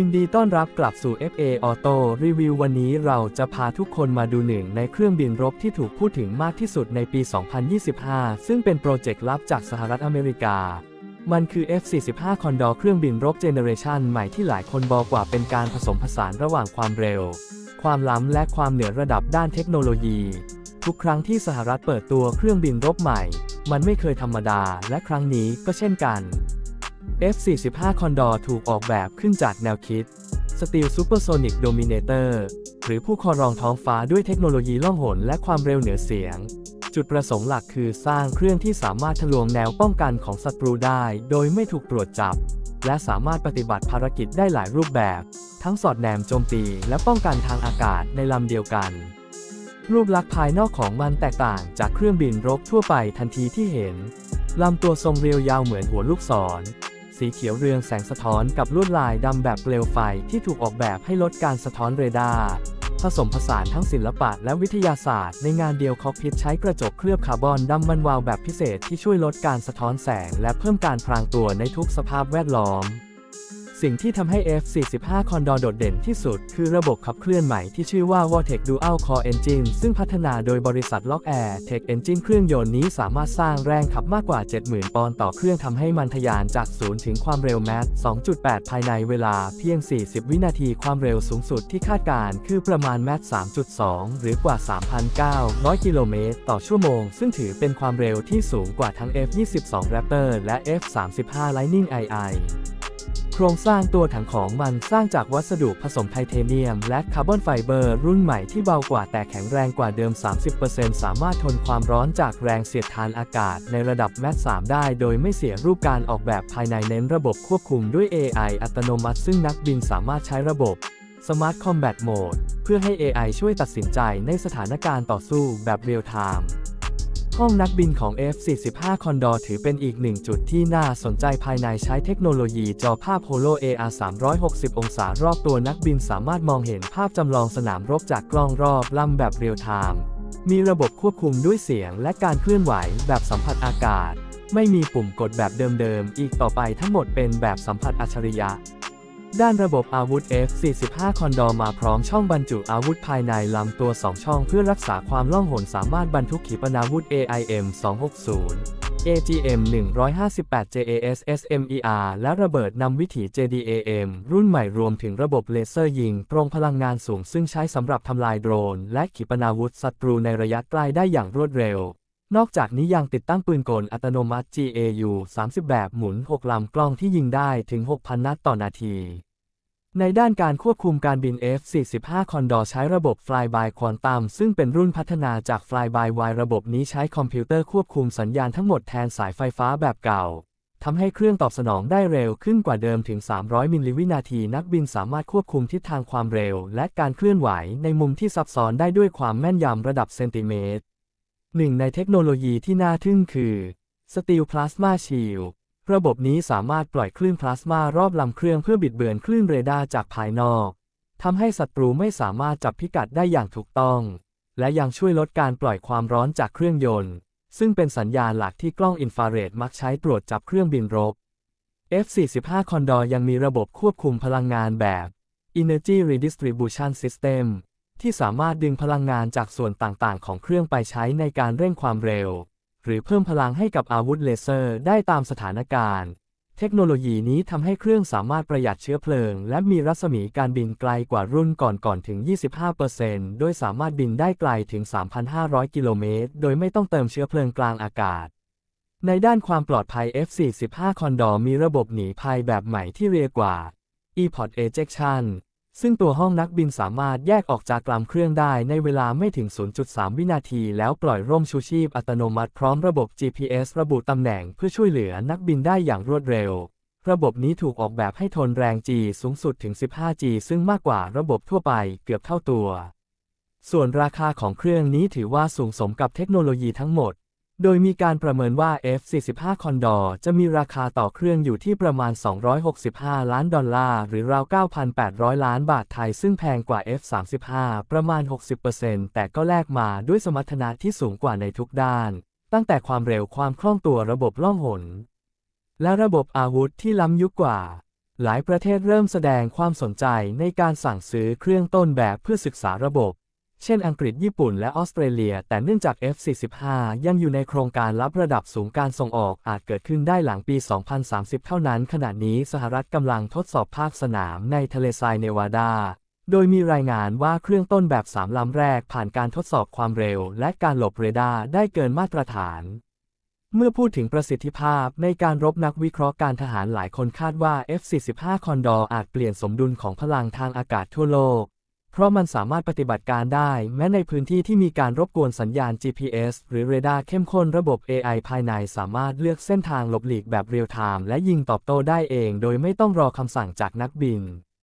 ินดีต้อนรับกลับสู่ FA Auto Review วันนี้เราจะพาทุกคนมาดูหนึ่งในเครื่องบินรบที่ถูกพูดถึงมากที่สุดในปี 2025 ซึ่งเป็นโปรเจกต์ลับจากสหรัฐอเมริกา มันคือ F-45 Condor เครื่องบินรบเจเนเรชันใหม่ที่หลายคนบอกว่าเป็นการผสมผสานระหว่างความเร็ว ความล้ำและความเหนือระดับด้านเทคโนโลยี ทุกครั้งที่สหรัฐเปิดตัวเครื่องบินรบใหม่ มันไม่เคยธรรมดา และครั้งนี้ก็เช่นกัน F-45 Condor ถูกออกแบบขึ้นจากแนวคิด Steel Supersonic Dominator หรือผู้ครองท้องฟ้าด้วยเทคโนโลยีล่องหนและความเร็วเหนือเสียง จุดประสงค์หลักคือสร้างเครื่องที่สามารถทะลวงแนวป้องกันของศัตรูได้ โดยไม่ถูกตรวจจับ และสามารถปฏิบัติภารกิจได้หลายรูปแบบ ทั้งสอดแนมโจมตีและป้องกันทางอากาศในลำเดียวกัน รูปลักษณ์ภายนอกของมันแตกต่างจากเครื่องบินรบทั่วไปทันทีที่เห็นลำตัวทรงเรียวยาวเหมือนหัวลูกศร สีเขียวเรืองแสงสะท้อนกับลวดลายดำแบบเปลวไฟที่ถูกออกแบบให้ลดการสะท้อนเรดาร์ผสมผสานทั้งศิลปะและวิทยาศาสตร์ ในงานเดียวคอกพิทใช้กระจกเคลือบคาร์บอนดำมันวาวแบบพิเศษที่ช่วยลดการสะท้อนแสง และเพิ่มการพรางตัวในทุกสภาพแวดล้อม สิ่งที่ทำให้ F45 Condor โดดเด่นที่สุด คือระบบขับเคลื่อนใหม่ที่ชื่อว่า Vortex Dual Core Engine ซึ่งพัฒนาโดยบริษัท Lockheed Tech Engine เครื่องยนต์นี้สามารถสร้างแรงขับมากกว่า 70,000 ปอนด์ต่อเครื่องทำให้มันทะยานจากศูนย์ถึงความเร็วแมส2.8 ภายในเวลาเพียง 40 วินาทีความเร็วสูงสุดที่คาดการคือประมาณแมส3.2 หรือกว่า 3,900 กิโลเมตรต่อชั่วโมง ซึ่งถือเป็นความเร็วที่สูงกว่าทั้ง F22 Raptor และ F35 Lightning II ครงสร้างตัวถังของมันสร้างจากวัสดุผสมไทเทเนียม และคาร์บอนไฟเบอร์รุ่นใหม่ที่เบากว่าแต่แข็งแรงกว่าเดิม 30%สามารถทนความร้อนจากแรงเสียดทานอากาศในระดับแมส3ได้โดยไม่เสียรูปการออกแบบภายในเน้นระบบควบคุมด้วย AI อัตโนมัติซึ่งนักบินสามารถใช้ระบบ Smart Combat Mode เพื่อให้ AI ช่วยตัดสินใจในสถานการณ์ต่อสู้แบบเรียลไทม์ ห้องนักบินของ F45 Condor ถือเป็นอีกหนึ่งจุดที่น่าสนใจภายในใช้เทคโนโลยีจอภาพ Holo AR 360 องศารอบตัวนักบินสามารถมองเห็นภาพจำลองสนามรบจากกล้องรอบลำแบบเรียลไทม์ มีระบบควบคุมด้วยเสียงและการเคลื่อนไหวแบบสัมผัสอากาศ ไม่มีปุ่มกดแบบเดิมๆ อีกต่อไปทั้งหมดเป็นแบบสัมผัสอัจฉริยะ ด้านระบบอาวุธ F45 Condor มาพร้อมช่องบรรจุอาวุธภายในลำตัว 2 ช่องเพื่อรักษาความล่องหนสามารถบรรทุกขีปนาวุธ AIM 260 AGM 158 JAS SMER และระเบิดนำวิถี JDAM รุ่นใหม่รวมถึงระบบเลเซอร์ยิงตรงพลังงานสูงซึ่งใช้สำหรับทำลายโดรน และขีปนาวุธศัตรูในระยะใกล้ได้อย่างรวดเร็ว นอกจากนี้ยังติดตั้งปืนกลอัตโนมัติ GAU 30 แบบหมุน 6 ลำกล้องที่ยิงได้ถึง 6,000 นัดต่อนาที ในด้านการควบคุมการบิน F45 Condor ใช้ระบบ Fly-by Quantum ซึ่งเป็นรุ่นพัฒนาจาก Fly-by-wire ระบบนี้ใช้คอมพิวเตอร์ควบคุมสัญญาณทั้งหมดแทนสายไฟฟ้าแบบเก่าทำให้เครื่องตอบสนองได้เร็วขึ้นกว่าเดิมถึง 300 มิลลิวินาที นักบินสามารถควบคุมทิศทางความเร็ว และการเคลื่อนไหวในมุมที่ซับซ้อนได้ด้วยความแม่นยำระดับเซนติเมตร หนึ่งในเทคโนโลยีที่น่าทึ่งคือ Steel Plasma Shield ระบบนี้สามารถปล่อยคลื่นพลาสมารอบลำเครื่องเพื่อบิดเบือนคลื่นเรดาร์จากภายนอกทำให้ศัตรูไม่สามารถจับพิกัดได้อย่างถูกต้อง และยังช่วยลดการปล่อยความร้อนจากเครื่องยนต์ ซึ่งเป็นสัญญาณหลักที่กล้องอินฟราเรดมักใช้ตรวจจับเครื่องบินรบ F45 Condor ยังมีระบบควบคุมพลังงานแบบ Energy Redistribution System ที่สามารถดึงพลังงานจากส่วนต่างๆ ของเครื่องไปใช้ในการเร่งความเร็ว หรือเพิ่มพลังให้กับอาวุธเลเซอร์ได้ตามสถานการณ์ เทคโนโลยีนี้ทำให้เครื่องสามารถประหยัดเชื้อเพลิง และมีรัศมีการบินไกลกว่ารุ่นก่อนๆถึง 25%โดยสามารถบินได้ไกลถึง 3,500 กิโลเมตร โดยไม่ต้องเติมเชื้อเพลิงกลางอากาศในด้านความปลอดภัย F45 Condor มีระบบหนีภัยแบบใหม่ที่เรียกว่า e-pod ejection ซึ่งตัวห้องนักบินสามารถแยกออกจากลำเครื่องได้ในเวลาไม่ถึง 0.3 วินาที แล้วปล่อยร่มชูชีพอัตโนมัติพร้อมระบบ GPS ระบุตำแหน่งเพื่อช่วยเหลือนักบินได้อย่างรวดเร็ว ระบบนี้ถูกออกแบบให้ทนแรง G สูงสุดถึง 15G ซึ่งมากกว่าระบบทั่วไปเกือบเท่าตัว ส่วนราคาของเครื่องนี้ถือว่าสูงสมกับเทคโนโลยีทั้งหมด โดยมีการประเมินว่า F45 Condor จะมีราคาต่อเครื่องอยู่ที่ประมาณ 265 ล้านดอลลาร์ หรือราว 9,800 ล้านบาทไทย ซึ่งแพงกว่า F35 ประมาณ 60%แต่ก็แลกมาด้วยสมรรถนะที่สูงกว่าในทุกด้าน ตั้งแต่ความเร็วความคล่องตัวระบบล่องหน และระบบอาวุธที่ล้ำยุคกว่า หลายประเทศเริ่มแสดงความสนใจในการสั่งซื้อเครื่องต้นแบบเพื่อศึกษาระบบ เช่นอังกฤษญี่ปุ่นและออสเตรเลีย แต่เนื่องจาก F-45 ยังอยู่ในโครงการรับระดับสูงการส่งออกอาจเกิดขึ้นได้หลังปี 2030 เท่านั้น ขณะนี้สหรัฐกำลังทดสอบภาคสนามในทะเลทรายเนวาดา โดยมีรายงานว่าเครื่องต้นแบบ3ลำแรกผ่านการทดสอบความเร็ว และการหลบเรดาร์ได้เกินมาตรฐาน เมื่อพูดถึงประสิทธิภาพในการรบนักวิเคราะห์การทหารหลายคนคาดว่า F-45 คอนดอร์อาจเปลี่ยนสมดุลของพลังทางอากาศทั่วโลก ราะมันสามารถปฏิบัติการได้แม้ในพื้นที่ที่มีการรบกวนสัญญาณ GPS หรือเรดาร์เข้มข้นระบบ AI ภายในสามารถเลือกเส้นทางหลบหลีกแบบเรียลไทม์และยิงตอบโต้ได้เอง โดยไม่ต้องรอคำสั่งจากนักบิน